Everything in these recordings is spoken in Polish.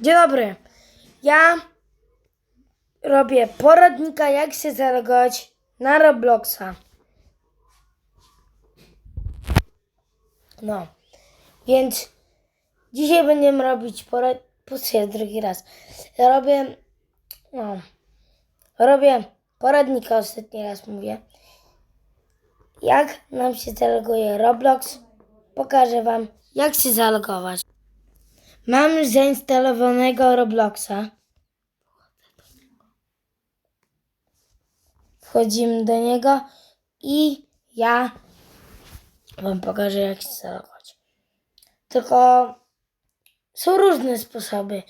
Dzień dobry. Ja robię poradnika, jak się zalogować na Robloxa. No, więc dzisiaj będziemy robić porad... Posłuchaj drugi raz. Ja robię... No, robię poradnika, ostatni raz mówię. Jak nam się zaloguje Roblox, pokażę Wam, jak się zalogować. Mam zainstalowanego Robloxa. Wchodzimy do niego i ja Wam pokażę, jak się zalogować. Tylko są różne sposoby.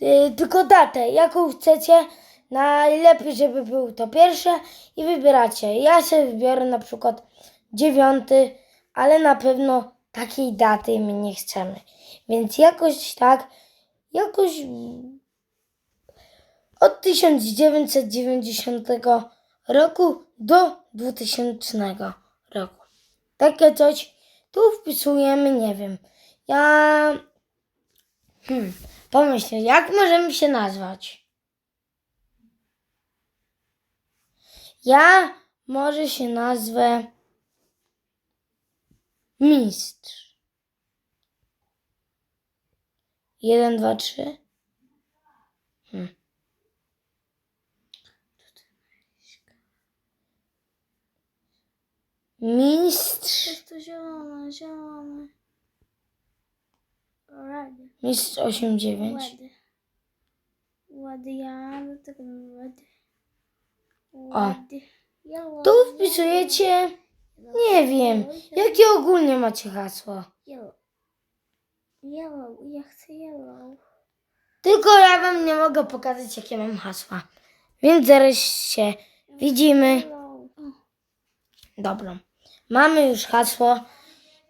Yy, Tylko datę, jaką chcecie. Najlepiej, żeby był to pierwsze i wybieracie. Ja sobie wybiorę na przykład dziewiąty, ale na pewno takiej daty my nie chcemy. Więc jakoś tak, jakoś od 1990 roku do 2000 roku. Takie coś tu wpisujemy, nie wiem. Ja hmm, pomyślę, jak możemy się nazwać? Ja może się nazwę Mistrz. Jeden, dwa, trzy. Hmm. Mistrz. Jest to zielone, zielone. Mistrz 8-9. Red. Red, ja do tego. O. Tu wpisujecie, nie wiem, jakie ogólnie macie hasło. Yellow. Yellow, ja chcę yellow. Tylko ja wam nie mogę pokazać, jakie mam hasła. Więc zaraz się widzimy. Dobra. Mamy już hasło.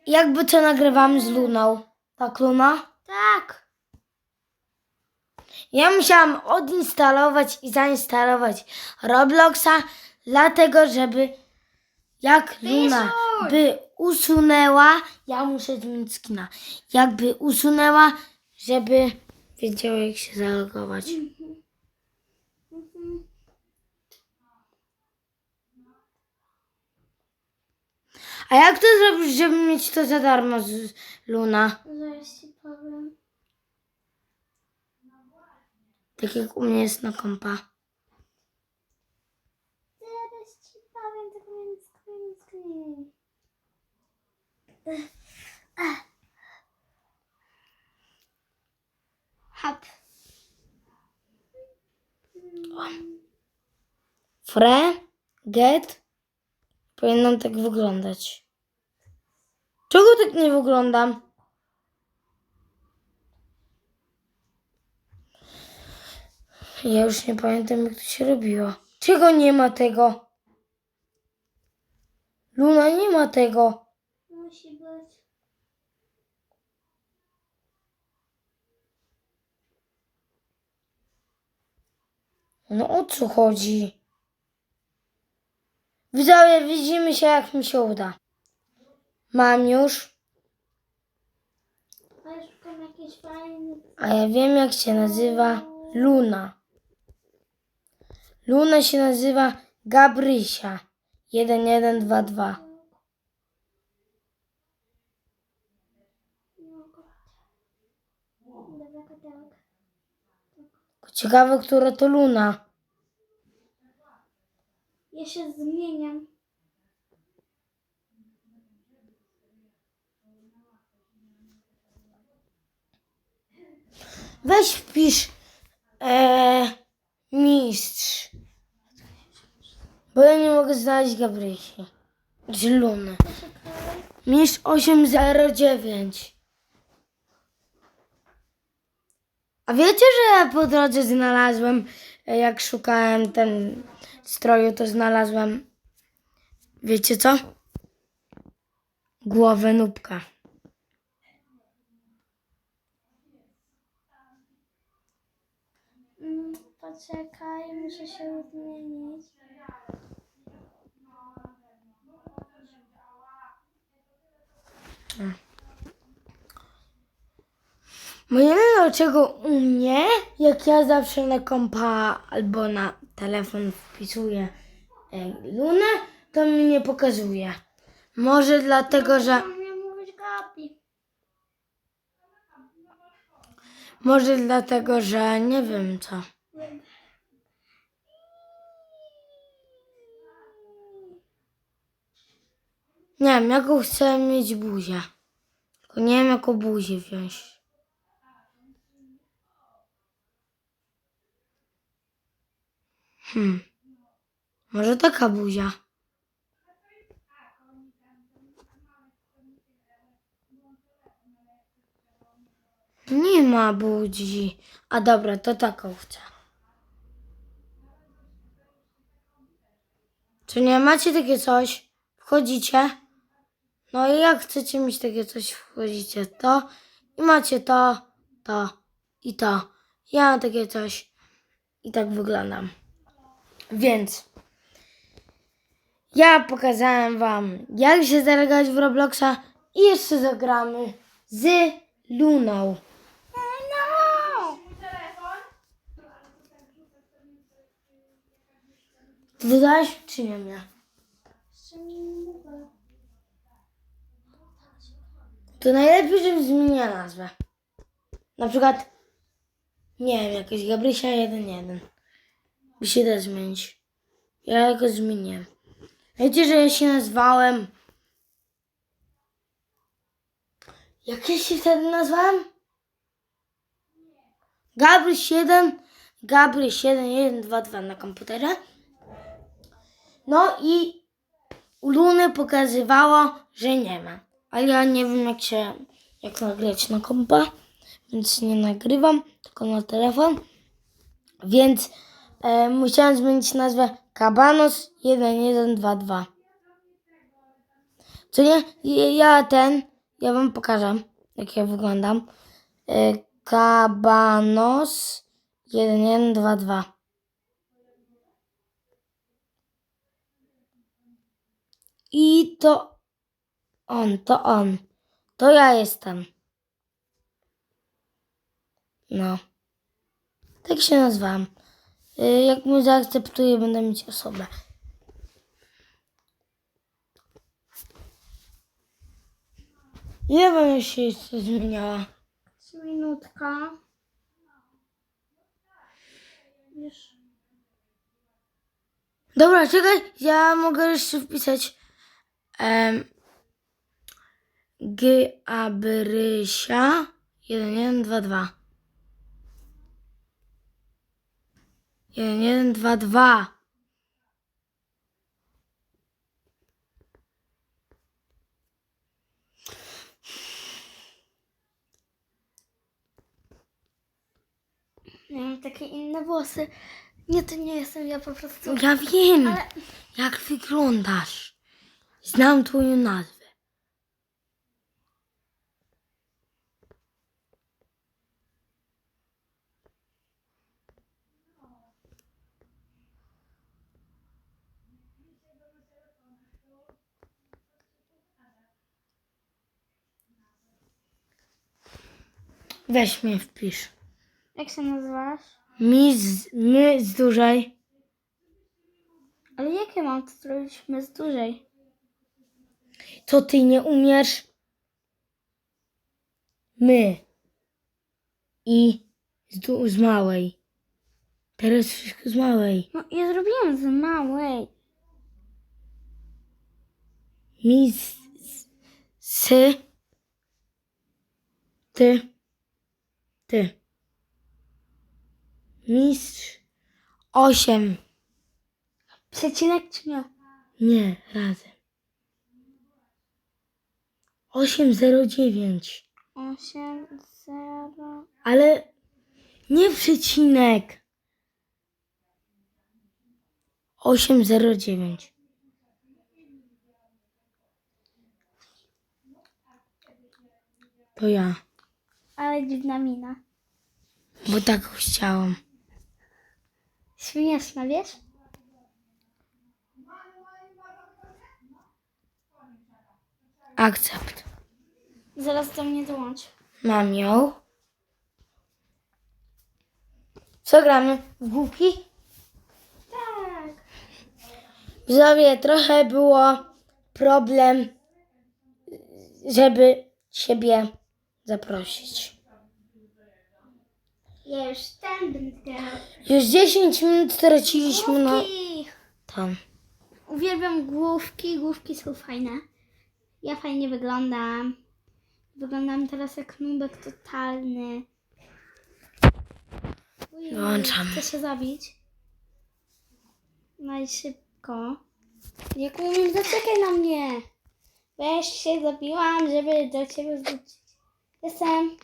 Jakby co nagrywamy z Luną. Tak, Luna? Tak. Ja musiałam odinstalować i zainstalować Robloxa, dlatego żeby jak Luna by usunęła, ja muszę zmienić skina, jakby usunęła, żeby wiedziała jak się zalogować. A jak to zrobić, żeby mieć to za darmo z Luna? Zaraz ci powiem. Tak jak u mnie jest na kompa. Zaraz ci powiem, tak więc screen, screen. Hop. Fre, get. Powinnam tak wyglądać. Czego tak nie wyglądam? Ja już nie pamiętam jak to się robiło. Czego nie ma tego? Luna nie ma tego. Musi być. No o co chodzi? Widzowie, widzimy się jak mi się uda. Mam już, A ja szukam jakiejś fajnej. a ja wiem jak się nazywa Luna. Luna się nazywa Gabrysia. 1122. Dobra, kotełek. Ciekawe, która to Luna. Ja się zmieniam. Weź wpisz e, mistrz. Bo ja nie mogę znaleźć Gabrysi. Czy Luny. Mistrz 809. A wiecie, że ja po drodze znalazłem, e, jak szukałem ten stroju, to znalazłem, wiecie co? Głowę nubka. Mm, Poczekaj, muszę się zmienić. Bo dlaczego u mnie, jak ja zawsze na kompa albo na telefon wpisuję e, Lunę, to mi nie pokazuje. Może dlatego, że... Może dlatego, że nie wiem co. Nie wiem, jaką chcę mieć buzię. Tylko nie wiem, jaką buzię wziąć. Hmm. Może taka buzia. Nie ma budzi. A dobra, to taką chcę. Czy nie macie takie coś? Wchodzicie? No i jak chcecie mieć takie coś, wchodzicie to i macie to, to i to. Ja takie coś i tak wyglądam. Więc ja pokazałem wam, jak się zareagować w Robloxa i jeszcze zagramy z Luną. No! Dodałeś czy nie mnie? To najlepiej, żebym zmieniła nazwę. Na przykład, nie wiem, jakaś Gabrysia 1.1. Się da zmienić. Ja jakoś zmienię. Wiecie, że ja się nazwałem... Jak ja się wtedy nazwałem? Gabryś 1, Gabryś 1, 1, 2, 2 na komputerze. No i Luny pokazywało, że nie ma. Ale ja nie wiem jak się, jak nagrać na kompa, więc nie nagrywam, tylko na telefon. Więc e, musiałem zmienić nazwę Kabanos 1122. Co nie? Ja- ten, ja wam pokażę, jak ja wyglądam. E, Kabanos 1122. I to on, to on. To ja jestem. No. Tak się nazwałam. Y, Jak mnie zaakceptuje, będę mieć osobę. Ile bym się jeszcze zmieniała? Minutka. Dobra, czekaj, ja mogę jeszcze wpisać um, G Abrysia 1122 1122 Ja mam takie inne włosy. Nie, to nie jestem ja po prostu. Ja wiem, Ale jak wyglądasz. Znam twoją nazwę. Weź mnie wpisz. jak się nazywasz? Mi z, my z dużej. Ale jakie mam to zrobić my z dużej? Co ty nie umiesz? My. I z, du- z małej. Teraz wszystko z małej. No ja zrobiłam z małej. Mi z, z, sy. Ty. Ty. Mistrz. Osiem. Przecinek czy nie? Nie, razem. Osiem zero dziewięć. Osiem, zero. Ale nie przecinek. 809. To ja, Ale dziwna mina. Bo tak chciałam. Śmieszna, wiesz? Akcept. Zaraz do mnie dołącz. Mam ją. Co gramy? W główki? Tak. Widzowie, trochę było problem, żeby siebie zaprosić. Ja już ten będę. Już 10 minut straciliśmy na Główki. tam. Uwielbiam główki, główki są fajne. Ja fajnie wyglądam. Wyglądam teraz jak nubek totalny. Ujej. Chcę się zabić. No i szybko. Jak umiem, zaczekaj na mnie. Weź się zabiłam, żeby do ciebie wrócić. Jestem.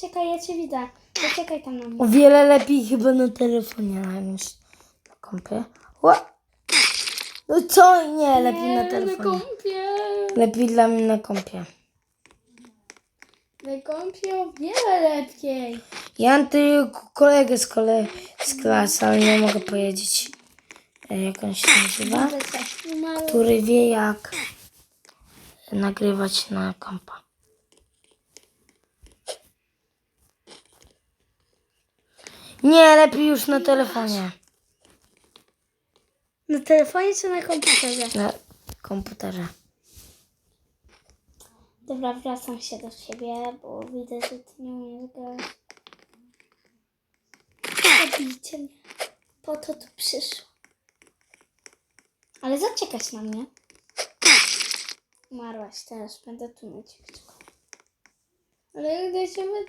Czekaj, ja cię widzę. Zaczekaj tam na mnie. O wiele lepiej chyba na telefonie niż na kompie. Ła! No co? Nie, lepiej na telefonie. kąpie. Lepiej dla mnie na kompie. Na kąpie o wiele lepiej. Ja mam tylko kolegę z, kole... z klasy, ale nie mogę powiedzieć e, jak on się nazywa. Który wie jak nagrywać na kompa. Nie, lepiej już na telefonie. Na telefonie czy na komputerze? Na komputerze. Dobra, wracam się do ciebie, bo widzę, że ty nie umiesz grać. Zabijcie mnie. Po to tu przyszło. Ale zaczekać na mnie. Umarłaś też, będę tu na ciebie czekał. Ale jak do ciebie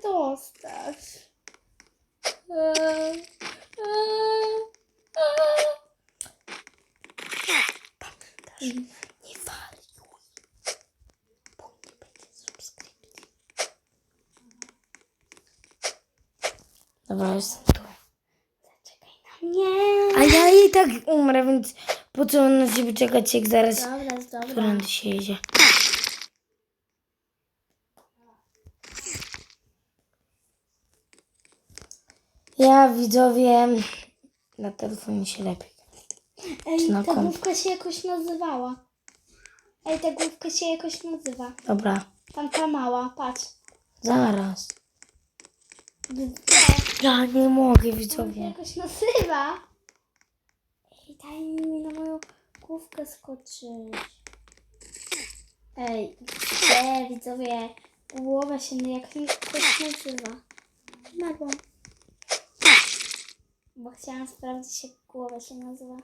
eee. Nie wariuj. Bo nie będzie subskrypcji. Dobra, jestem tu. Zaczekaj na mnie. A ja i tak umrę, więc po co na ciebie czekać, jak zaraz Dobra, dobra. którędy się jedzie. Ja widzowie na telefonie się lepiej. Ej, na ta komp? główka się jakoś nazywała. Ej, ta główka się jakoś nazywa. Dobra, Tam ta mała, patrz. zaraz. Ja nie mogę się widzowie. jakoś nazywa. Ej, daj mi na moją główkę skoczyć. Ej, gdzie, widzowie? Głowa się jakoś nazywa. Marło. Bo chciałam sprawdzić, jak głowa się nazywa.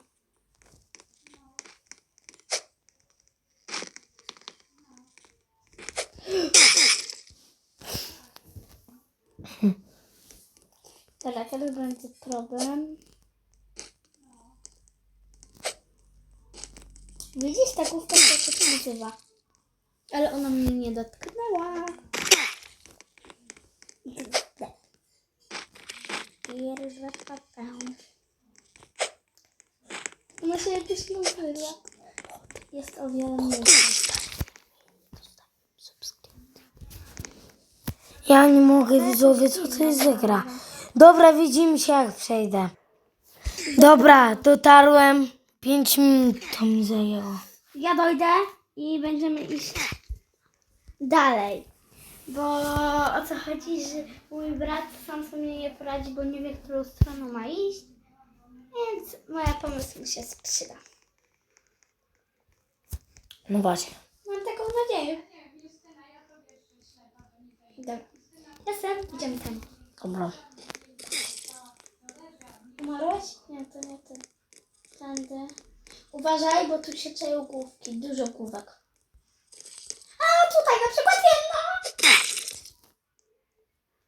Dobra, teraz będzie problem. Widzisz, ta główka się nazywa. Ale ona mnie nie dotknęła. Ona się jakoś nazywa. Jest o wiele mniejsza. Ja nie mogę widzowie, co to jest za gra. Dobra, widzimy się jak przejdę. Dobra, dotarłem. 5 minut to mi zajęło. Ja dojdę i będziemy iść dalej. Bo o co chodzi, że mój brat sam sobie nie poradzi, bo nie wie, którą stroną ma iść. Więc moja pomysł mu się sprzyda. No właśnie. Mam taką nadzieję. Dobra. Jestem, idziemy tam. Dobra. Umarłeś? Nie, to nie ty. Tędy. Uważaj, bo tu się czają główki. Dużo główek. A tutaj na przykład jedna.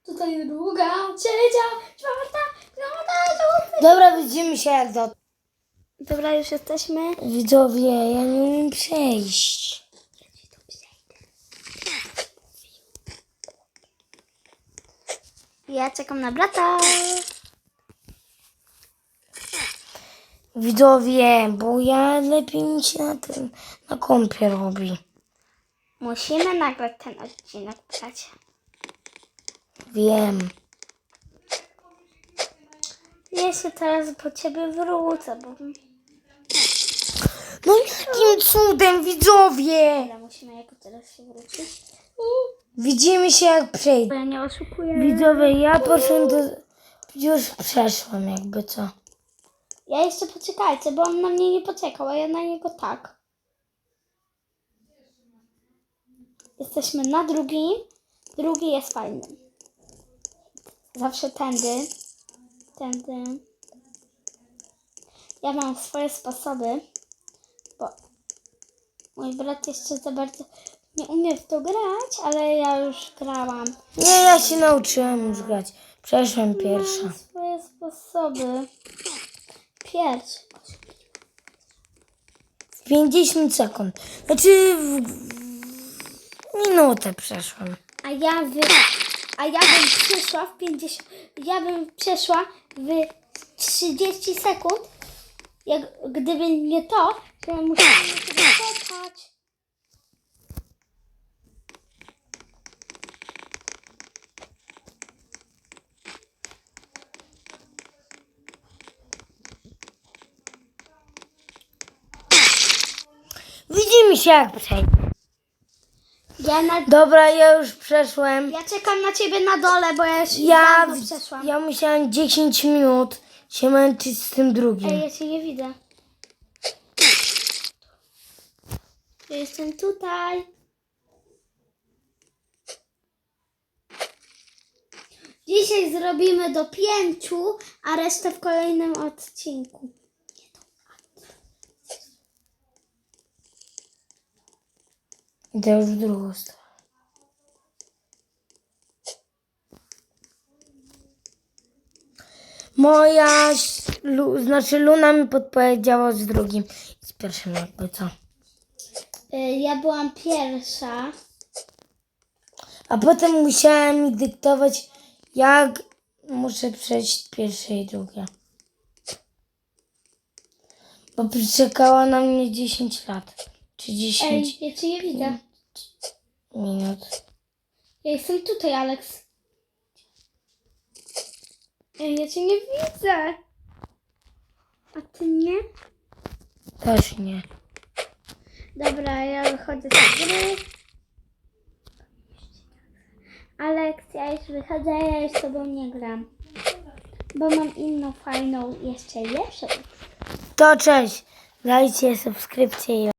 Tutaj druga, trzecia, czwarta, piąta. Dobra, widzimy się jak do... Dobra, już jesteśmy. Widzowie, ja nie umiem przejść. Ja czekam na brata. Widzowie, bo ja lepiej mi się na tym, na kompie robi. Musimy nagrać ten odcinek, bracie. Wiem. Ja się teraz po ciebie wrócę, bo No jakim cudem, widzowie! Dobra, musimy jako teraz się wrócić. Widzimy się jak przejdę. Ja nie oszukuję. Widzowie, ja poszłem do Już przeszłam jakby co. Ja jeszcze poczekajcie, bo on na mnie nie poczekał, a ja na niego tak. Jesteśmy na drugim. Drugi jest fajny. Zawsze tędy. Tędy. Ja mam swoje sposoby, bo mój brat jeszcze za bardzo nie umie w to grać, ale ja już grałam. Nie, ja się nauczyłam już grać. Przeszłam pierwsza. Mam swoje sposoby. W 50 sekund. Znaczy w minutę przeszłam. A ja wy, a ja bym przeszła w 50, ja bym przeszła w 30 sekund, jak gdyby nie to, że musiałam sobie czekać. Widzimy się jak przejdzie. Ja, na, Dobra, ja już przeszłem. ja czekam na ciebie na dole, bo ja już Ja, przeszłam. ja musiałam 10 minut się męczyć z tym drugim. Ej, ja cię nie widzę. Ja jestem tutaj. Dzisiaj zrobimy do pięciu, a resztę w kolejnym odcinku. Idę już w drugą stronę. Moja, lu, znaczy Luna mi podpowiedziała z drugim. Z pierwszym jakby co. Y, Ja byłam pierwsza. A potem musiałem mi dyktować, jak muszę przejść pierwsze i drugie. Bo czekała na mnie 10 lat. Czy 10 Ej, ja cię nie widzę. minut. Ja jestem tutaj, Alex. Ej, ja cię nie widzę. A ty nie? Też nie. Dobra, ja wychodzę z gry. Alex, ja już wychodzę, ja już z tobą nie gram. Bo mam inną fajną, jeszcze lepszą. To cześć. Dajcie subskrypcję i